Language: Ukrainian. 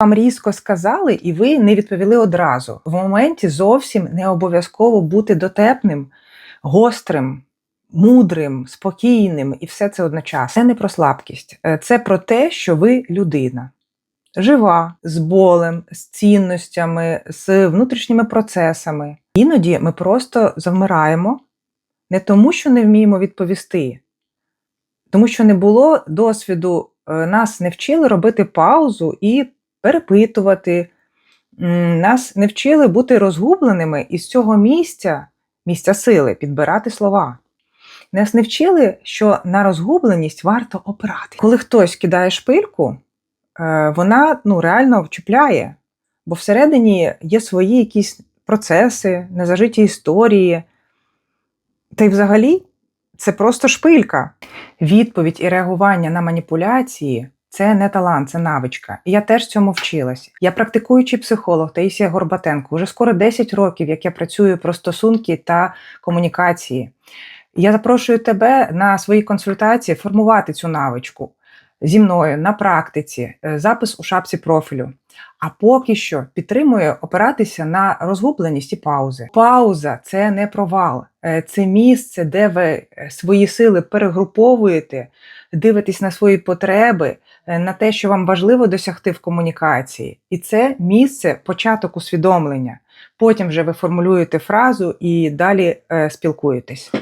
Вам різко сказали, і ви не відповіли одразу. В моменті зовсім не обов'язково бути дотепним, гострим, мудрим, спокійним і все це одночасно. Це не про слабкість, Е, це про те, що ви людина. Жива, з болем, з цінностями, з внутрішніми процесами. Іноді ми просто завмираємо не тому, що не вміємо відповісти, тому що не було досвіду, е, нас не вчили робити паузу і перепитувати. Нас не вчили бути розгубленими і з цього місця, місця сили, підбирати слова. Нас не вчили, що на розгубленість варто опирати. Коли хтось кидає шпильку, е, вона ну, реально вчіпляє, бо всередині є свої якісь процеси, незажиті історії. Та й взагалі це просто шпилька. Відповідь і реагування на маніпуляції це не талант, це навичка. І я теж цьому вчилась. Я практикуючий психолог Таїсія Горбатенко. Уже скоро 10 років, як я працюю про стосунки та комунікації. Я запрошую тебе на свої консультації формувати цю навичку зі мною на практиці, е, запис у шапці профілю. А поки що підтримую опиратися на розгубленість і паузи. Пауза це не провал, Е, це місце, де ви е, свої сили перегруповуєте, дивитесь на свої потреби, на те, що вам важливо досягти в комунікації. І це місце початок усвідомлення. Потім вже ви формулюєте фразу і далі спілкуєтесь.